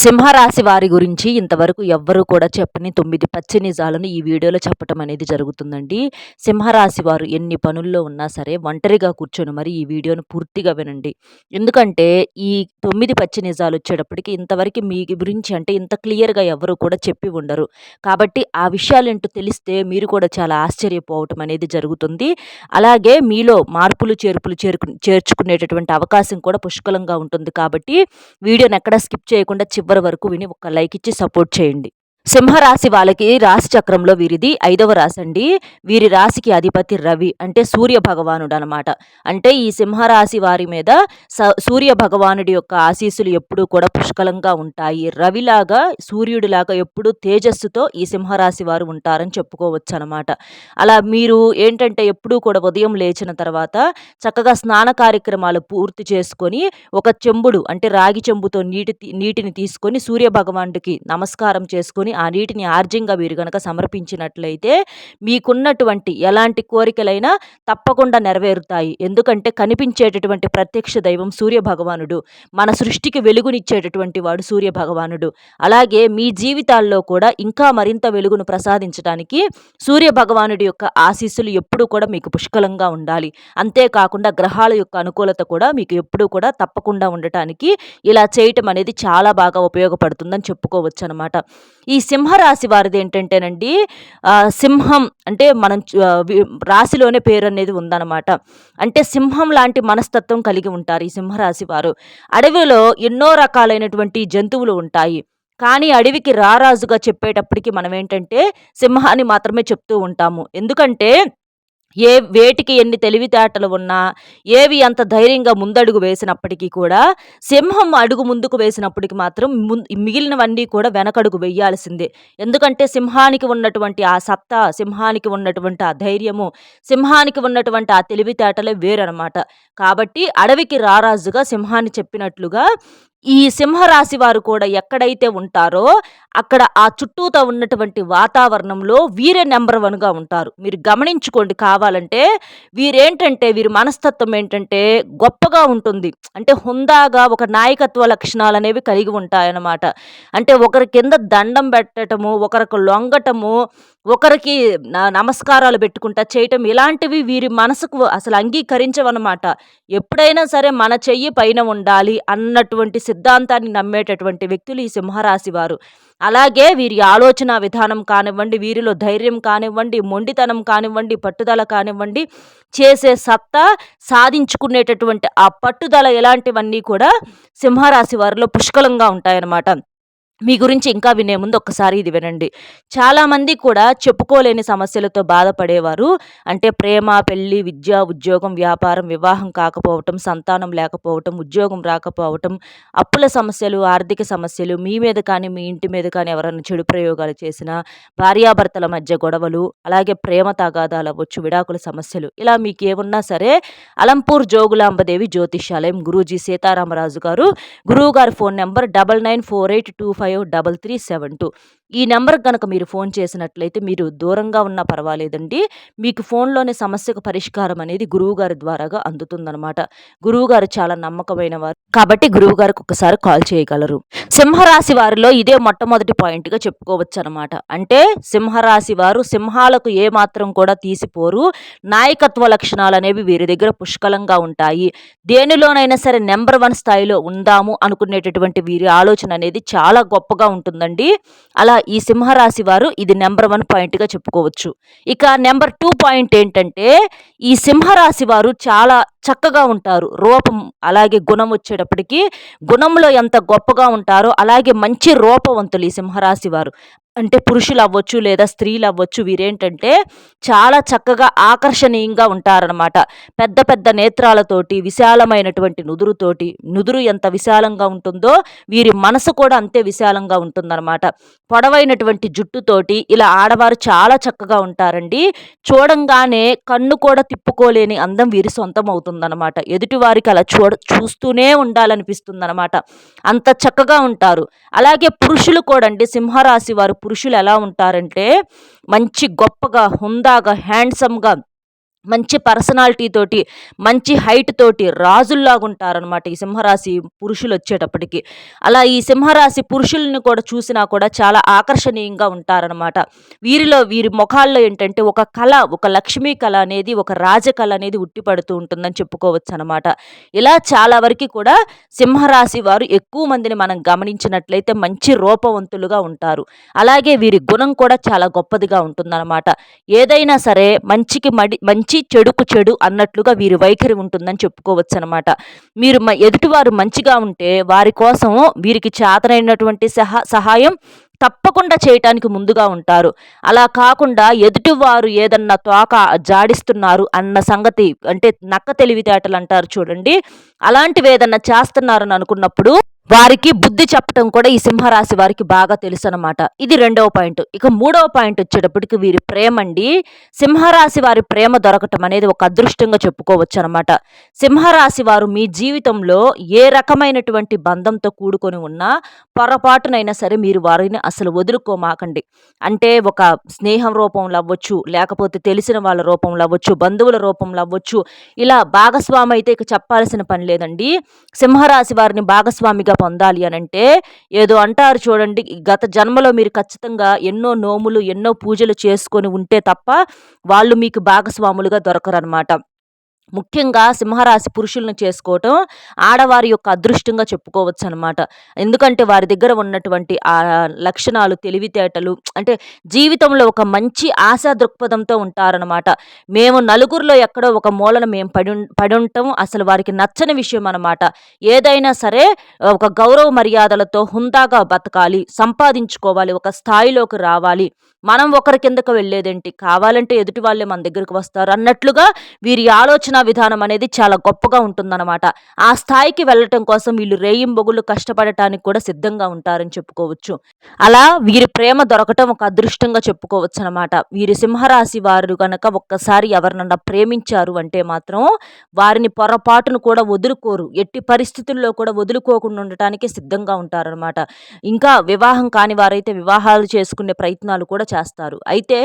సింహరాశి వారి గురించి ఇంతవరకు ఎవ్వరూ కూడా చెప్పని తొమ్మిది పచ్చి నిజాలను ఈ వీడియోలో చెప్పటం అనేది జరుగుతుందండి. సింహరాశి వారు ఎన్ని పనుల్లో ఉన్నా సరే ఒంటరిగా కూర్చొని మరి ఈ వీడియోను పూర్తిగా వినండి. ఎందుకంటే ఈ తొమ్మిది పచ్చి నిజాలు వచ్చేటప్పటికి ఇంతవరకు మీ గురించి అంటే ఇంత క్లియర్గా ఎవరు కూడా చెప్పి ఉండరు. కాబట్టి ఆ విషయాలు ఏంటో తెలిస్తే మీరు కూడా చాలా ఆశ్చర్యపోవటం అనేది జరుగుతుంది. అలాగే మీలో మార్పులు చేర్పులు చేర్చుకునేటటువంటి అవకాశం కూడా పుష్కలంగా ఉంటుంది. కాబట్టి వీడియోని ఎక్కడ స్కిప్ చేయకుండా చివరి వరకు విని ఒక లైక్ ఇచ్చి సపోర్ట్ చేయండి. సింహరాశి వాళ్ళకి రాశి చక్రంలో వీరిది ఐదవ రాశి అండి. వీరి రాశికి అధిపతి రవి అంటే సూర్య భగవానుడు అనమాట అంటే ఈ సింహరాశి వారి మీద సూర్య భగవానుడి యొక్క ఆశీస్సులు ఎప్పుడూ కూడా పుష్కలంగా ఉంటాయి. రవిలాగా సూర్యుడిలాగా ఎప్పుడూ తేజస్సుతో ఈ సింహరాశి వారు ఉంటారని చెప్పుకోవచ్చు అనమాట అలా మీరు ఏంటంటే ఎప్పుడూ కూడా ఉదయం లేచిన తర్వాత చక్కగా స్నాన కార్యక్రమాలు పూర్తి చేసుకొని ఒక చెంబుడు అంటే రాగి చెంబుతో నీటి నీటిని తీసుకొని సూర్య భగవానుడికి నమస్కారం చేసుకొని ఆ నీటిని ఆర్జ్యంగా మీరు కనుక సమర్పించినట్లయితే మీకున్నటువంటి ఎలాంటి కోరికలైనా తప్పకుండా నెరవేరుతాయి. ఎందుకంటే కనిపించేటటువంటి ప్రత్యక్ష దైవం సూర్య భగవానుడు మన సృష్టికి వెలుగునిచ్చేటటువంటి వాడు సూర్య భగవానుడు అలాగే మీ జీవితాల్లో కూడా ఇంకా మరింత వెలుగును ప్రసాదించడానికి సూర్య భగవానుడి యొక్క ఆశీస్సులు ఎప్పుడూ కూడా మీకు పుష్కలంగా ఉండాలి. అంతేకాకుండా గ్రహాల యొక్క అనుకూలత కూడా మీకు ఎప్పుడూ కూడా తప్పకుండా ఉండటానికి ఇలా చేయటం అనేది చాలా బాగా ఉపయోగపడుతుందని చెప్పుకోవచ్చు అనమాట ఈ సింహరాశి వారిది ఏంటంటేనండి సింహం అంటే మనం రాశిలోనే పేరు అనేది ఉందన్నమాట. అంటే సింహం లాంటి మనస్తత్వం కలిగి ఉంటారు ఈ సింహరాశి వారు. అడవిలో ఎన్నో రకాలైనటువంటి జంతువులు ఉంటాయి. కానీ అడవికి రారాజుగా చెప్పేటప్పటికి మనం ఏంటంటే సింహాన్ని మాత్రమే చెప్తూ ఉంటాము. ఎందుకంటే ఏ వేటికి ఎన్ని తెలివితేటలు ఉన్నా ఏవి అంత ధైర్యంగా ముందడుగు వేసినప్పటికీ కూడా సింహం అడుగు ముందుకు వేసినప్పటికి మాత్రం మిగిలినవన్నీ కూడా వెనకడుగు వేయాల్సిందే. ఎందుకంటే సింహానికి ఉన్నటువంటి ఆ సత్తా సింహానికి ఉన్నటువంటి ఆ ధైర్యము సింహానికి ఉన్నటువంటి ఆ తెలివితేటలే వేరనమాట కాబట్టి అడవికి రారాజుగా సింహాన్ని చెప్పినట్లుగా ఈ సింహరాశి వారు కూడా ఎక్కడైతే ఉంటారో అక్కడ ఆ చుట్టూతో ఉన్నటువంటి వాతావరణంలో వీరే నెంబర్ వన్గా ఉంటారు. మీరు గమనించుకోండి కావాలంటే వీరేంటంటే వీరి మనస్తత్వం ఏంటంటే గొప్పగా ఉంటుంది. అంటే హుందాగా ఒక నాయకత్వ లక్షణాలు అనేవి కలిగి ఉంటాయన్నమాట. అంటే ఒకరి కింద దండం పెట్టడము ఒకరికి లొంగటము ఒకరికి నమస్కారాలు పెట్టుకుంటా చేయటం ఇలాంటివి వీరి మనసుకు అసలు అంగీకరించవన్నమాట. ఎప్పుడైనా సరే మన చెయ్యి పైన ఉండాలి అన్నటువంటి సిద్ధాంతాన్ని నమ్మేటటువంటి వ్యక్తులు ఈ సింహరాశి వారు. అలాగే వీరి ఆలోచన విధానం కానివ్వండి వీరిలో ధైర్యం కానివ్వండి మొండితనం కానివ్వండి పట్టుదల కానివ్వండి చేసే సత్తా సాధించుకునేటటువంటి ఆ పట్టుదల ఇలాంటివన్నీ కూడా సింహరాశి వారిలో పుష్కలంగా ఉంటాయన్నమాట. మీ గురించి ఇంకా వినే ముందు ఒక్కసారి ఇది వినండి. చాలామంది కూడా చెప్పుకోలేని సమస్యలతో బాధపడేవారు. అంటే ప్రేమ పెళ్ళి విద్య ఉద్యోగం వ్యాపారం వివాహం కాకపోవటం సంతానం లేకపోవటం ఉద్యోగం రాకపోవటం అప్పుల సమస్యలు ఆర్థిక సమస్యలు మీ మీద కానీ మీ ఇంటి మీద కానీ ఎవరైనా చెడు ప్రయోగాలు చేసినా భార్యాభర్తల మధ్య గొడవలు అలాగే ప్రేమ తగాదాలు అవ్వచ్చు విడాకుల సమస్యలు ఇలా మీకు ఏమున్నా సరే అలంపూర్ జోగులాంబదేవి జ్యోతిష్యాలయం గురూజీ సీతారామరాజు గారు గురువు గారి phone number double nine four eight two five five double three seven two. ఈ నెంబర్కి కనుక మీరు ఫోన్ చేసినట్లయితే మీరు దూరంగా ఉన్నా పర్వాలేదండి. మీకు ఫోన్లోనే సమస్యకు పరిష్కారం అనేది గురువుగారి ద్వారాగా అందుతుందనమాట గురువుగారు చాలా నమ్మకమైన వారు. కాబట్టి గురువుగారికి ఒకసారి కాల్ చేయగలరు. సింహరాశి వారిలో ఇదే మొట్టమొదటి పాయింట్గా చెప్పుకోవచ్చు అనమాట అంటే సింహరాశి వారు సింహాలకు ఏమాత్రం కూడా తీసిపోరు. నాయకత్వ లక్షణాలు అనేవి వీరి దగ్గర పుష్కలంగా ఉంటాయి. దేనిలోనైనా సరే నెంబర్ వన్ స్థాయిలో ఉందాము అనుకునేటటువంటి వీరి ఆలోచన అనేది చాలా గొప్పగా ఉంటుందండి. అలా ఈ సింహరాశి వారు ఇది నెంబర్ వన్ పాయింట్గా చెప్పుకోవచ్చు. ఇక నెంబర్ టూ పాయింట్ ఏంటంటే ఈ సింహరాశి వారు చాలా చక్కగా ఉంటారు. రూపం అలాగే గుణం వచ్చేటప్పటికి గుణంలో ఎంత గొప్పగా ఉంటారో అలాగే మంచి రూపవంతులు ఈ సింహరాశి వారు. అంటే పురుషులు అవ్వచ్చు లేదా స్త్రీలు అవ్వచ్చు వీరేంటంటే చాలా చక్కగా ఆకర్షణీయంగా ఉంటారనమాట పెద్ద పెద్ద నేత్రాలతోటి విశాలమైనటువంటి నుదురుతోటి నుదురు ఎంత విశాలంగా ఉంటుందో వీరి మనసు కూడా అంతే విశాలంగా ఉంటుందన్నమాట. పొడవైనటువంటి జుట్టుతోటి ఇలా ఆడవారు చాలా చక్కగా ఉంటారండి. చూడంగానే కన్ను కూడా తిప్పుకోలేని అందం వీరి సొంతం అవుతుందన్నమాట ఎదుటివారికి అలా చూడ చూస్తూనే ఉండాలనిపిస్తుందన్నమాట. అంత చక్కగా ఉంటారు. అలాగే పురుషులు కూడా అండి సింహరాశి వారు పురుషులు ఎలా ఉంటారంటే మంచి గొప్పగా హుందాగా హ్యాండ్సమ్గా మంచి పర్సనాలిటీ తోటి మంచి హైట్ తోటి రాజుల్లాగా ఉంటారనమాట ఈ సింహరాశి పురుషులు వచ్చేటప్పటికి. అలా ఈ సింహరాశి పురుషుల్ని కూడా చూసినా కూడా చాలా ఆకర్షణీయంగా ఉంటారనమాట వీరిలో వీరి ముఖాల్లో ఏంటంటే ఒక కళ ఒక లక్ష్మీ కళ అనేది ఒక రాజకళ అనేది ఉట్టిపడుతూ ఉంటుందని చెప్పుకోవచ్చు అనమాట ఇలా చాలా వరకు కూడా సింహరాశి వారు ఎక్కువ మందిని మనం గమనించినట్లయితే మంచి రూపవంతులుగా ఉంటారు. అలాగే వీరి గుణం కూడా చాలా గొప్పదిగా ఉంటుందన్నమాట. ఏదైనా సరే మంచికి మడి మంచి మంచి చెడుకు చెడు అన్నట్లుగా వీరి వైఖరి ఉంటుందని చెప్పుకోవచ్చు అనమాట మీరు ఎదుటివారు మంచిగా ఉంటే వారి కోసం వీరికి చేతనైనటువంటి సహా సహాయం తప్పకుండా చేయటానికి ముందుగా ఉంటారు. అలా కాకుండా ఎదుటివారు ఏదన్నా తోక జాడిస్తున్నారు అన్న సంగతి అంటే నక్క తెలివితేటలు అంటారు చూడండి. అలాంటివి ఏదన్నా చేస్తున్నారని అనుకున్నప్పుడు వారికి బుద్ధి చెప్పటం కూడా ఈ సింహరాశి వారికి బాగా తెలుసు అనమాట ఇది రెండవ పాయింట్. ఇక మూడవ పాయింట్ వచ్చేటప్పటికి వీరి ప్రేమ అండి. సింహరాశి వారి ప్రేమ దొరకటం అనేది ఒక అదృష్టంగా చెప్పుకోవచ్చు అనమాట సింహరాశి వారు మీ జీవితంలో ఏ రకమైనటువంటి బంధంతో కూడుకొని ఉన్నా పొరపాటునైనా సరే మీరు వారిని అసలు వదులుకోమాకండి. అంటే ఒక స్నేహం రూపంలో అవ్వచ్చు లేకపోతే తెలిసిన వాళ్ళ రూపంలో అవ్వచ్చు బంధువుల రూపంలో అవ్వచ్చు ఇలా భాగస్వామి అయితే ఇక చెప్పాల్సిన పని లేదండి. సింహరాశి వారిని భాగస్వామిగా పొందాలి అని అంటే ఏదో అంటారు చూడండి గత జన్మలో మీరు ఖచ్చితంగా ఎన్నో నోములు ఎన్నో పూజలు చేసుకొని ఉంటే తప్ప వాళ్ళు మీకు భాగస్వాములుగా దొరకరనమాట ముఖ్యంగా సింహరాశి పురుషులను చేసుకోవటం ఆడవారి యొక్క అదృష్టంగా చెప్పుకోవచ్చు అనమాట ఎందుకంటే వారి దగ్గర ఉన్నటువంటి ఆ లక్షణాలు తెలివితేటలు అంటే జీవితంలో ఒక మంచి ఆశా దృక్పథంతో ఉంటారనమాట మేము నలుగురిలో ఎక్కడో ఒక మూలన మేము పడి పడి ఉండటం అసలు వారికి నచ్చని విషయం అనమాట ఏదైనా సరే ఒక గౌరవ మర్యాదలతో హుందాగా బతకాలి సంపాదించుకోవాలి ఒక స్థాయిలోకి రావాలి. మనం ఒకరి కిందకు వెళ్ళేదేంటి? కావాలంటే ఎదుటి వాళ్ళే మన దగ్గరకు వస్తారు అన్నట్లుగా వీరి ఆలోచన విధానం అనేది చాలా గొప్పగా ఉంటుందన్నమాట. ఆ స్థాయికి వెళ్ళటం కోసం వీళ్ళు రేయింబొగులు కష్టపడటానికి కూడా సిద్ధంగా ఉంటారని చెప్పుకోవచ్చు. అలా వీరి ప్రేమ దొరకటం ఒక అదృష్టంగా చెప్పుకోవచ్చు అనమాట వీరి సింహరాశి వారు కనుక ఒక్కసారి ఎవరినన్నా ప్రేమించారు అంటే మాత్రం వారిని పొరపాటును కూడా వదులుకోరు. ఎట్టి పరిస్థితుల్లో కూడా వదులుకోకుండా ఉండటానికి సిద్ధంగా ఉంటారనమాట ఇంకా వివాహం కాని వారైతే వివాహాలు చేసుకునే ప్రయత్నాలు కూడా చేస్తారు. అయితే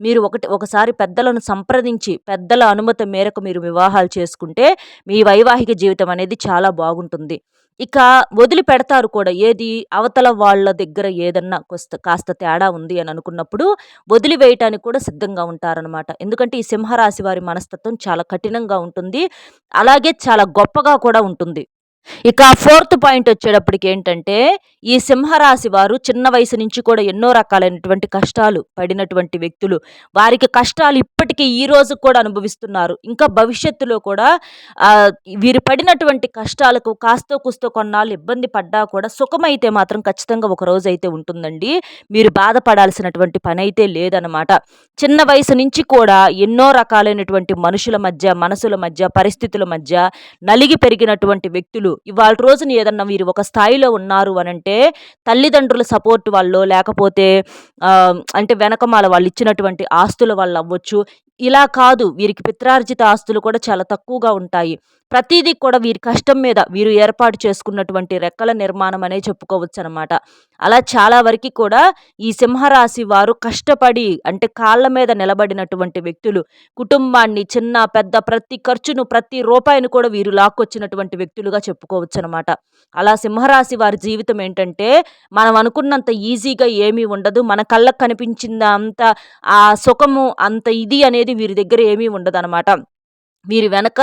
మీరు ఒకటి ఒకసారి పెద్దలను సంప్రదించి పెద్దల అనుమతి మేరకు మీరు వివాహాలు చేసుకుంటే మీ వైవాహిక జీవితం అనేది చాలా బాగుంటుంది. ఇక వదిలి పెడతారు కూడా. ఏది? అవతల వాళ్ళ దగ్గర ఏదన్నా కొస్త కాస్త తేడా ఉంది అని అనుకున్నప్పుడు వదిలివేయటానికి కూడా సిద్ధంగా ఉంటారనమాట ఎందుకంటే ఈ సింహరాశి వారి మనస్తత్వం చాలా కఠినంగా ఉంటుంది. అలాగే చాలా గొప్పగా కూడా ఉంటుంది. ఇక ఫోర్త్ పాయింట్ వచ్చేటప్పటికి ఏంటంటే ఈ సింహరాశి వారు చిన్న వయసు నుంచి కూడా ఎన్నో రకాలైనటువంటి కష్టాలు పడినటువంటి వ్యక్తులు. వారికి కష్టాలు ఇప్పటికీ ఈ రోజు కూడా అనుభవిస్తున్నారు. ఇంకా భవిష్యత్తులో కూడా వీరు పడినటువంటి కష్టాలకు కాస్తో కుస్తో కొన్నాళ్ళు ఇబ్బంది పడ్డా కూడా సుఖమైతే మాత్రం ఖచ్చితంగా ఒక రోజు అయితే ఉంటుందండి. మీరు బాధపడాల్సినటువంటి పని అయితే లేదనమాట. చిన్న వయసు నుంచి కూడా ఎన్నో రకాలైనటువంటి మనుషుల మధ్య మనసుల మధ్య పరిస్థితుల మధ్య నలిగి పెరిగినటువంటి వ్యక్తులు ఇప్పుడు ఇవాళ రోజున ఏదన్నా మీరు ఒక స్థాయిలో ఉన్నారు అని అంటే తల్లిదండ్రుల సపోర్ట్ వాళ్ళు లేకపోతే అంటే వెనకమాల వాళ్ళు ఇచ్చినటువంటి ఆస్తుల వల్ల అవ్వచ్చు. ఇలా కాదు. వీరికి పిత్రార్జిత ఆస్తులు కూడా చాలా తక్కువగా ఉంటాయి. ప్రతిదీ కూడా వీరి కష్టం మీద వీరు ఏర్పాటు చేసుకున్నటువంటి రెక్కల నిర్మాణం అనే చెప్పుకోవచ్చు అనమాట అలా చాలా వరకు కూడా ఈ సింహరాశి వారు కష్టపడి అంటే కాళ్ళ మీద నిలబడినటువంటి వ్యక్తులు కుటుంబాన్ని చిన్న పెద్ద ప్రతి ఖర్చును ప్రతి రూపాయిని కూడా వీరు లాక్కొచ్చినటువంటి వ్యక్తులుగా చెప్పుకోవచ్చు అనమాట అలా సింహరాశి వారి జీవితం ఏంటంటే మనం అనుకున్నంత ఈజీగా ఏమీ ఉండదు. మన కళ్ళకు కనిపించింది అంత ఆ సుఖము అంత ఇది అనేది వీరి దగ్గర ఏమీ ఉండదన్నమాట. వీరి వెనక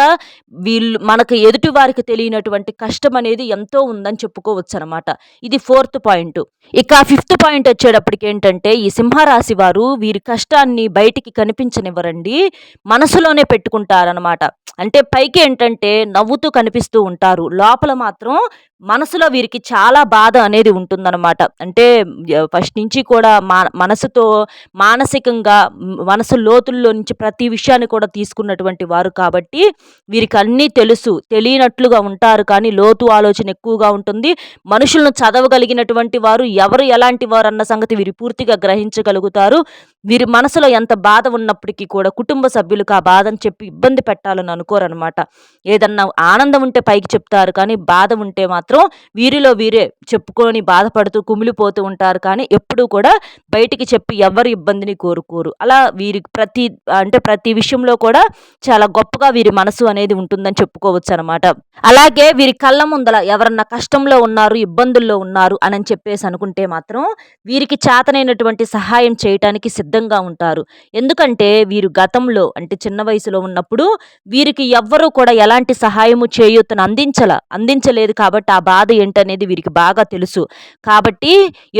వీళ్ళు మనకు ఎదుటి వారికి తెలియనటువంటి కష్టం అనేది ఎంతో ఉందని చెప్పుకోవచ్చు అనమాట ఇది ఫోర్త్ పాయింట్. ఇక ఫిఫ్త్ పాయింట్ వచ్చేటప్పటికి ఏంటంటే ఈ సింహరాశి వారు వీరి కష్టాన్ని బయటికి కనిపించనివ్వరండి మనసులోనే పెట్టుకుంటారనమాట అంటే పైకి ఏంటంటే నవ్వుతూ కనిపిస్తూ ఉంటారు. లోపల మాత్రం మనసులో వీరికి చాలా బాధ అనేది ఉంటుందన్నమాట. అంటే ఫస్ట్ నుంచి కూడా మా మనసుతో మానసికంగా మనసు లోతుల్లో నుంచి ప్రతి విషయాన్ని కూడా తీసుకున్నటువంటి వారు కాబట్టి వీరికి అన్నీ తెలుసు. తెలియనట్లుగా ఉంటారు కానీ లోతు ఆలోచన ఎక్కువగా ఉంటుంది. మనుషులను చదవగలిగినటువంటి వారు ఎవరు ఎలాంటి వారు అన్న సంగతి వీరు పూర్తిగా గ్రహించగలుగుతారు. వీరి మనసులో ఎంత బాధ ఉన్నప్పటికీ కూడా కుటుంబ సభ్యులకు ఆ బాధను చెప్పి ఇబ్బంది పెట్టాలని అనుకోరనమాట ఏదన్నా ఆనందం ఉంటే పైకి చెప్తారు కానీ బాధ ఉంటే మాత్రం మాత్రం వీరిలో వీరే చెప్పుకొని బాధపడుతూ కుమిలిపోతూ ఉంటారు. కానీ ఎప్పుడూ కూడా బయటికి చెప్పి ఎవరి ఇబ్బందిని కోరుకోరు. అలా వీరి ప్రతి అంటే ప్రతి విషయంలో కూడా చాలా గొప్పగా వీరి మనసు అనేది ఉంటుందని చెప్పుకోవచ్చు అనమాట అలాగే వీరి కళ్ళ ముందల ఎవరన్నా కష్టంలో ఉన్నారు ఇబ్బందుల్లో ఉన్నారు అని చెప్పేసి అనుకుంటే మాత్రం వీరికి చేతనైనటువంటి సహాయం చేయటానికి సిద్ధంగా ఉంటారు. ఎందుకంటే వీరు గతంలో అంటే చిన్న వయసులో ఉన్నప్పుడు వీరికి ఎవ్వరూ కూడా ఎలాంటి సహాయము చేయూతను అందించల అందించలేదు కాబట్టి ఆ ఆ బాధ ఏంటనేది వీరికి బాగా తెలుసు. కాబట్టి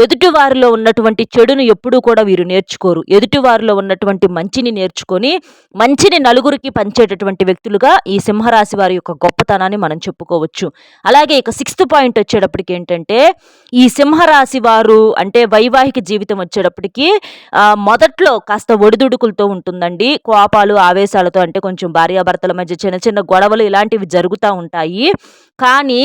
ఎదుటివారిలో ఉన్నటువంటి చెడును ఎప్పుడూ కూడా వీరు నేర్చుకోరు. ఎదుటివారిలో ఉన్నటువంటి మంచిని నేర్చుకొని మంచిని నలుగురికి పంచేటటువంటి వ్యక్తులుగా ఈ సింహరాశి వారి యొక్క గొప్పతనాన్ని మనం చెప్పుకోవచ్చు. అలాగే ఇక సిక్స్త్ పాయింట్ వచ్చేటప్పటికి ఏంటంటే ఈ సింహరాశి వారు అంటే వైవాహిక జీవితం వచ్చేటప్పటికి మొదట్లో కాస్త ఒడిదుడుకులతో ఉంటుందండి. కోపాలు ఆవేశాలతో అంటే కొంచెం భార్యాభర్తల మధ్య చిన్న చిన్న గొడవలు ఇలాంటివి జరుగుతూ ఉంటాయి. కానీ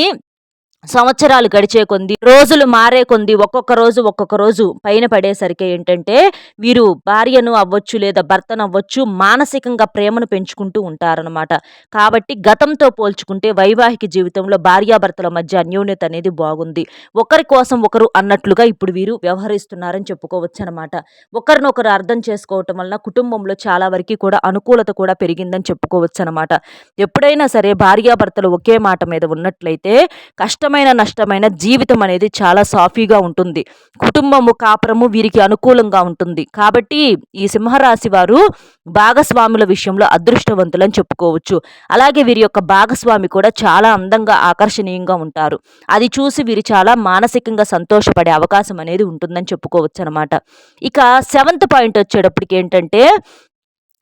సంవత్సరాలు గడిచే కొంది రోజులు మారే కొంది ఒక్కొక్క రోజు ఒక్కొక్క రోజు పైన పడేసరికి ఏంటంటే వీరు భార్యను అవ్వచ్చు లేదా భర్తను అవ్వచ్చు మానసికంగా ప్రేమను పెంచుకుంటూ ఉంటారనమాట కాబట్టి గతంతో పోల్చుకుంటే వైవాహిక జీవితంలో భార్యాభర్తల మధ్య అన్యోన్యత అనేది బాగుంది. ఒకరి కోసం ఒకరు అన్నట్లుగా ఇప్పుడు వీరు వ్యవహరిస్తున్నారని చెప్పుకోవచ్చు అనమాట ఒకరినొకరు అర్థం చేసుకోవటం వలన కుటుంబంలో చాలా వరకు కూడా అనుకూలత కూడా పెరిగిందని చెప్పుకోవచ్చు అనమాట ఎప్పుడైనా సరే భార్యాభర్తలు ఒకే మాట మీద ఉన్నట్లయితే కష్టం కష్టమైన నష్టమైన జీవితం అనేది చాలా సాఫీగా ఉంటుంది. కుటుంబము కాపురము వీరికి అనుకూలంగా ఉంటుంది. కాబట్టి ఈ సింహరాశి వారు భాగస్వాముల విషయంలో అదృష్టవంతులని చెప్పుకోవచ్చు. అలాగే వీరి యొక్క భాగస్వామి కూడా చాలా అందంగా ఆకర్షణీయంగా ఉంటారు. అది చూసి వీరు చాలా మానసికంగా సంతోషపడే అవకాశం అనేది ఉంటుందని చెప్పుకోవచ్చు అనమాట ఇక సెవెంత్ పాయింట్ వచ్చేటప్పటికి ఏంటంటే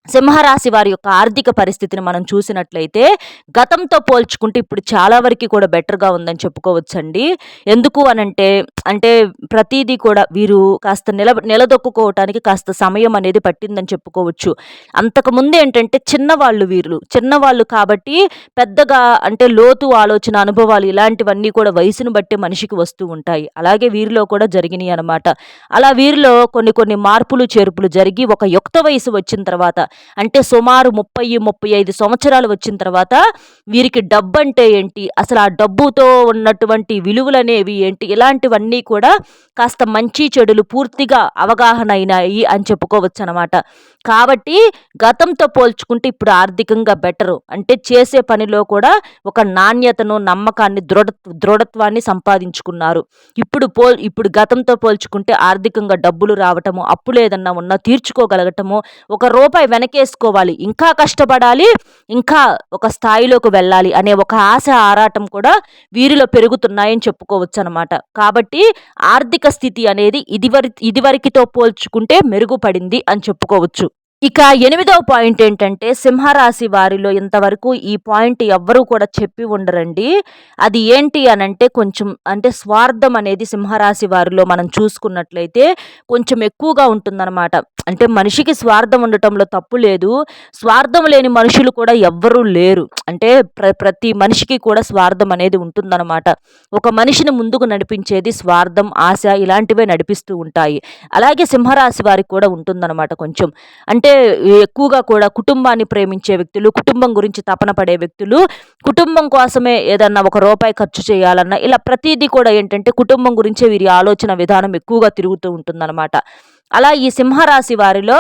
సింహరాశి వారి యొక్క ఆర్థిక పరిస్థితిని మనం చూసినట్లయితే గతంతో పోల్చుకుంటే ఇప్పుడు చాలా వరకు కూడా బెటర్గా ఉందని చెప్పుకోవచ్చండి. ఎందుకు అనంటే అంటే ప్రతిదీ కూడా వీరు కాస్త నిల నిలదొక్కుకోవటానికి కాస్త సమయం అనేది పట్టిందని చెప్పుకోవచ్చు. అంతకుముందు ఏంటంటే చిన్నవాళ్ళు వీరు చిన్నవాళ్ళు కాబట్టి పెద్దగా అంటే లోతు ఆలోచన అనుభవాలు ఇలాంటివన్నీ కూడా వయసును బట్టి మనిషికి వస్తూ ఉంటాయి. అలాగే వీరిలో కూడా జరిగినాయి అనమాట అలా వీరిలో కొన్ని కొన్ని మార్పులు చేర్పులు జరిగి ఒక యుక్త వయసు వచ్చిన తర్వాత అంటే సుమారు ముప్పై ముప్పై ఐదు సంవత్సరాలు వచ్చిన తర్వాత వీరికి డబ్బు అంటే ఏంటి? అసలు ఆ డబ్బుతో ఉన్నటువంటి విలువలు అనేవి ఏంటి? ఇలాంటివన్నీ కూడా కాస్త మంచి చెడులు పూర్తిగా అవగాహన అయినాయి అని చెప్పుకోవచ్చు అనమాట కాబట్టి గతంతో పోల్చుకుంటే ఇప్పుడు ఆర్థికంగా బెటరు. అంటే చేసే పనిలో కూడా ఒక నాణ్యతను నమ్మకాన్ని దృఢ దృఢత్వాన్ని సంపాదించుకున్నారు. ఇప్పుడు పోల్ ఇప్పుడు గతంతో పోల్చుకుంటే ఆర్థికంగా డబ్బులు రావటము అప్పులు ఏదన్నా ఉన్నా తీర్చుకోగలగటము ఒక రూపాయి వెనకేసుకోవాలి. ఇంకా కష్టపడాలి ఇంకా ఒక స్థాయిలోకి వెళ్ళాలి అనే ఒక ఆశ ఆరాటం కూడా వీరిలో పెరుగుతున్నాయని చెప్పుకోవచ్చు అనమాట కాబట్టి ఆర్థిక స్థితి అనేది ఇదివరి ఇదివరకితో పోల్చుకుంటే మెరుగుపడింది అని చెప్పుకోవచ్చు. ఇక ఎనిమిదవ పాయింట్ ఏంటంటే సింహరాశి వారిలో ఇంతవరకు ఈ పాయింట్ ఎవ్వరూ కూడా చెప్పి ఉండరండి. అది ఏంటి అని అంటే కొంచెం అంటే స్వార్థం అనేది సింహరాశి వారిలో మనం చూసుకున్నట్లయితే కొంచెం ఎక్కువగా ఉంటుందన్నమాట. అంటే మనిషికి స్వార్థం ఉండటంలో తప్పు లేదు. స్వార్థం లేని మనుషులు కూడా ఎవ్వరూ లేరు. అంటే ప్ర ప్రతి మనిషికి కూడా స్వార్థం అనేది ఉంటుందన్నమాట. ఒక మనిషిని ముందుకు నడిపించేది స్వార్థం ఆశ ఇలాంటివే నడిపిస్తూ ఉంటాయి. అలాగే సింహరాశి వారికి కూడా ఉంటుందన్నమాట కొంచెం. అంటే ఎక్కువగా కూడా కుటుంబాన్ని ప్రేమించే వ్యక్తులు కుటుంబం గురించి తపన పడే వ్యక్తులు కుటుంబం కోసమే ఏదన్నా ఒక రూపాయి ఖర్చు చేయాలన్నా ఇలా ప్రతిదీ కూడా ఏంటంటే కుటుంబం గురించే వీరి ఆలోచన విధానం ఎక్కువగా తిరుగుతూ ఉంటుందన్నమాట. అలా ఈ సింహరాశి వారిలో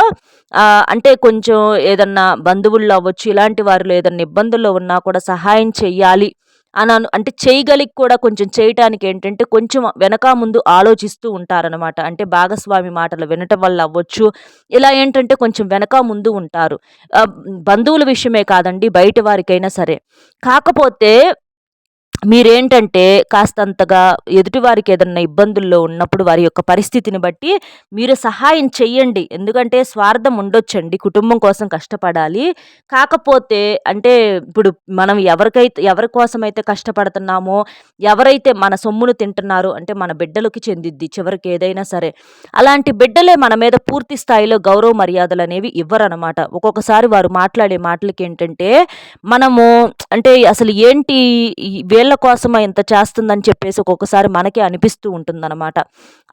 అంటే కొంచెం ఏదన్నా బంధువుల్లో అవ్వచ్చు ఇలాంటి వారిలో ఏదన్నా ఇబ్బందుల్లో ఉన్నా కూడా సహాయం చెయ్యాలి అని అంటే చేయగలిగి కూడా కొంచెం చేయటానికి ఏంటంటే కొంచెం వెనక ముందు ఆలోచిస్తూ ఉంటారనమాట అంటే భాగస్వామి మాటలు వినటం వల్ల అవ్వచ్చు. ఇలా ఏంటంటే కొంచెం వెనక ముందు ఉంటారు. బంధువుల విషయమే కాదండి బయట వారికైనా సరే. కాకపోతే మీరేంటంటే కాస్తంతగా ఎదుటివారికి ఏదన్నా ఇబ్బందుల్లో ఉన్నప్పుడు వారి యొక్క పరిస్థితిని బట్టి మీరు సహాయం చెయ్యండి. ఎందుకంటే స్వార్థం ఉండొచ్చండి. కుటుంబం కోసం కష్టపడాలి. కాకపోతే అంటే ఇప్పుడు మనం ఎవరికైతే ఎవరి కోసమైతే కష్టపడుతున్నామో ఎవరైతే మన సొమ్మును తింటున్నారో అంటే మన బిడ్డలకి చెందిద్ది చివరికి ఏదైనా సరే అలాంటి బిడ్డలే మన మీద పూర్తి స్థాయిలో గౌరవ మర్యాదలు అనేవి ఇవ్వరనమాట ఒక్కొక్కసారి వారు మాట్లాడే మాటలకి ఏంటంటే మనము అంటే అసలు ఏంటి వీళ్ళ వీళ్ళ పిల్లల ఇంత చేస్తుందని చెప్పేసి ఒక్కొక్కసారి మనకే అనిపిస్తూ ఉంటుందన్నమాట.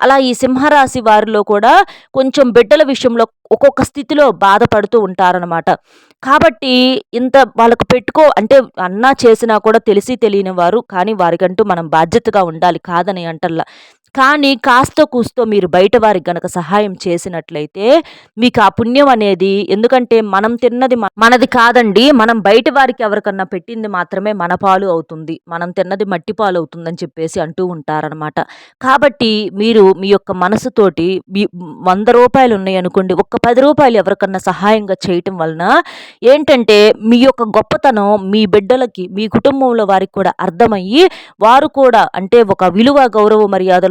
అలా ఈ సింహరాశి వారిలో కూడా కొంచెం బిడ్డల విషయంలో ఒక్కొక్క స్థితిలో బాధపడుతూ ఉంటారనమాట కాబట్టి ఇంత వాళ్ళకు పెట్టుకో అంటే అన్నా చేసినా కూడా తెలిసి తెలియని వారు కానీ వారికంటూ మనం బాధ్యతగా ఉండాలి కాదని అంటల్లా. కానీ కాస్త కూస్తో మీరు బయట వారికి గనక సహాయం చేసినట్లయితే మీకు ఆ పుణ్యం అనేది ఎందుకంటే మనం తిన్నది మనది కాదండి మనం బయట వారికి ఎవరికన్నా పెట్టింది మాత్రమే మన పాలు అవుతుంది. మనం తిన్నది మట్టి పాలు అవుతుందని చెప్పేసి అంటూ ఉంటారనమాట కాబట్టి మీరు మీ యొక్క మనసుతోటి మీ వంద రూపాయలు ఉన్నాయి అనుకోండి ఒక్క పది రూపాయలు ఎవరికన్నా సహాయంగా చేయటం వలన ఏంటంటే మీ యొక్క గొప్పతనం మీ బిడ్డలకి మీ కుటుంబంలో వారికి కూడా అర్థమయ్యి వారు కూడా అంటే ఒక విలువ గౌరవ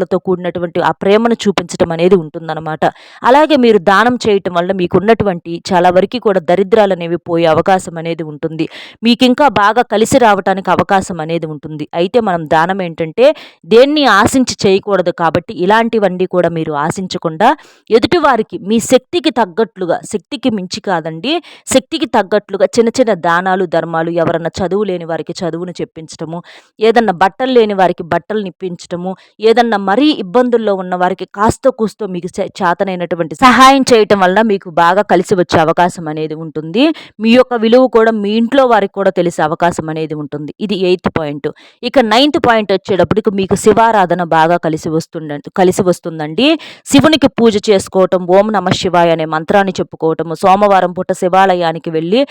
ప్రేమతో కూడినటువంటి ఆ ప్రేమను చూపించడం అనేది ఉంటుందన్నమాట. అలాగే మీరు దానం చేయటం వల్ల మీకు ఉన్నటువంటి చాలా వరకు కూడా దరిద్రాలు అనేవి పోయే అవకాశం అనేది ఉంటుంది. మీకు ఇంకా బాగా కలిసి రావడానికి అవకాశం అనేది ఉంటుంది. అయితే మనం దానం ఏంటంటే దేన్ని ఆశించి చేయకూడదు కాబట్టి ఇలాంటివన్నీ కూడా మీరు ఆశించకుండా ఎదుటివారికి మీ శక్తికి తగ్గట్లుగా శక్తికి మించి కాదండి శక్తికి తగ్గట్లుగా చిన్న చిన్న దానాలు ధర్మాలు ఎవరన్నా చదువు లేని వారికి చదువును చెప్పించడము ఏదన్నా బట్టలు లేని వారికి బట్టలు నిప్పించడము ఏదన్నా మరీ ఇబ్బందుల్లో ఉన్న వారికి కాస్త కూస్తో మీకు చేతనైనటువంటి సహాయం చేయటం వల్ల మీకు బాగా కలిసి వచ్చే అవకాశం అనేది ఉంటుంది. మీ యొక్క విలువ కూడా మీ ఇంట్లో వారికి కూడా తెలిసే అవకాశం అనేది ఉంటుంది. ఇది ఎయిత్ పాయింట్. ఇక నైన్త్ పాయింట్ వచ్చేటప్పటికి మీకు శివారాధన బాగా కలిసి వస్తుండ కలిసి వస్తుందండి. శివునికి పూజ చేసుకోవటం ఓం నమ శివాయ అనే మంత్రాన్ని చెప్పుకోవటము సోమవారం పూట శివాలయానికి వెళ్ళి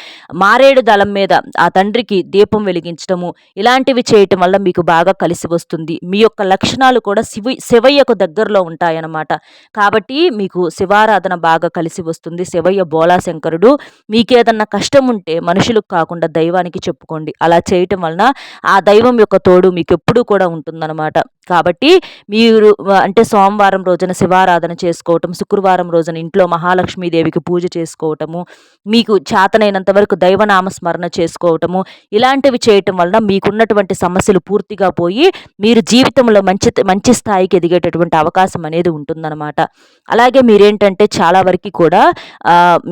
మారేడు దళం మీద ఆ తండ్రికి దీపం వెలిగించటము ఇలాంటివి చేయటం వల్ల మీకు బాగా కలిసి వస్తుంది. మీ యొక్క లక్షణాలు కూడా శివు శివయ్యకు దగ్గరలో ఉంటాయన్నమాట. కాబట్టి మీకు శివారాధన బాగా కలిసి వస్తుంది. శివయ్య బోలాశంకరుడు మీకేదన్నా కష్టం ఉంటే మనుషులకు కాకుండా దైవానికి చెప్పుకోండి. అలా చేయటం వలన ఆ దైవం యొక్క తోడు మీకు ఎప్పుడూ కూడా ఉంటుందన్నమాట. కాబట్టి మీరు అంటే సోమవారం రోజున శివారాధన చేసుకోవటం శుక్రవారం రోజున ఇంట్లో మహాలక్ష్మీదేవికి పూజ చేసుకోవటము మీకు చేతనైనంత వరకు దైవనామస్మరణ చేసుకోవటము ఇలాంటివి చేయటం వలన మీకున్నటువంటి సమస్యలు పూర్తిగా పోయి మీరు జీవితంలో మంచి మంచి స్థాయికి ఎదిగేటటువంటి అవకాశం అనేది ఉంటుందన్నమాట. అలాగే మీరేంటంటే చాలా వరకు కూడా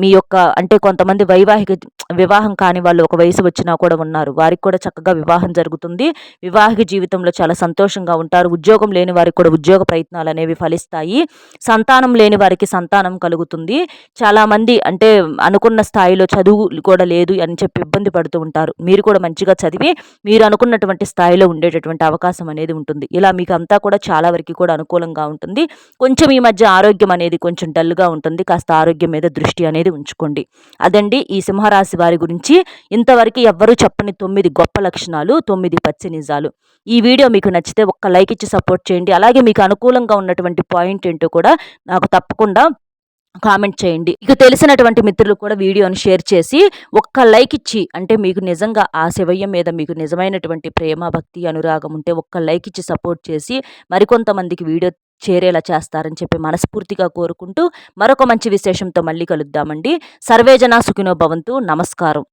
మీ యొక్క అంటే కొంతమంది వైవాహిక వివాహం కాని వాళ్ళు ఒక వయసు వచ్చినా కూడా ఉన్నారు. వారికి కూడా చక్కగా వివాహం జరుగుతుంది. వివాహిక జీవితంలో చాలా సంతోషంగా ఉంటారు. ఉద్యోగం లేని వారికి కూడా ఉద్యోగ ప్రయత్నాలు అనేవి ఫలిస్తాయి. సంతానం లేని వారికి సంతానం కలుగుతుంది. చాలామంది అంటే అనుకున్న స్థాయిలో చదువు కూడా లేదు అని చెప్పి ఇబ్బంది పడుతూ ఉంటారు. మీరు కూడా మంచిగా చదివి మీరు అనుకున్నటువంటి స్థాయిలో ఉండేటటువంటి అవకాశం అనేది ఉంటుంది. ఇలా మీకు అంతా కూడా చాలా వరకు కూడా అనుకూలంగా ఉంటుంది. కొంచెం ఈ మధ్య ఆరోగ్యం అనేది కొంచెం డల్గా ఉంటుంది. కాస్త ఆరోగ్యం మీద దృష్టి అనేది ఉంచుకోండి. అదండి ఈ సింహరాశి వారి గురించి. ఇంతవరకు ఎవ్వరూ చెప్పని తొమ్మిది గొప్ప లక్షణాలు తొమ్మిది పచ్చి నిజాలు ఈ వీడియో మీకు నచ్చితే ఒక్క లైక్ ఇచ్చి సపోర్ట్ చేయండి. అలాగే మీకు అనుకూలంగా ఉన్నటువంటి పాయింట్ ఏంటో కూడా నాకు తప్పకుండా కామెంట్ చేయండి. మీకు తెలిసినటువంటి మిత్రులు కూడా వీడియోను షేర్ చేసి ఒక్క లైక్ ఇచ్చి అంటే మీకు నిజంగా ఆ శివయ్య మీద మీకు నిజమైనటువంటి ప్రేమ భక్తి అనురాగం ఉంటే ఒక్క లైక్ ఇచ్చి సపోర్ట్ చేసి మరికొంతమందికి వీడియో చేరేలా చేస్తారని చెప్పి మనస్ఫూర్తిగా కోరుకుంటూ మరొక మంచి విశేషంతో మళ్ళీ కలుద్దామండి. సర్వేజన సుఖినో భవంతు. నమస్కారం.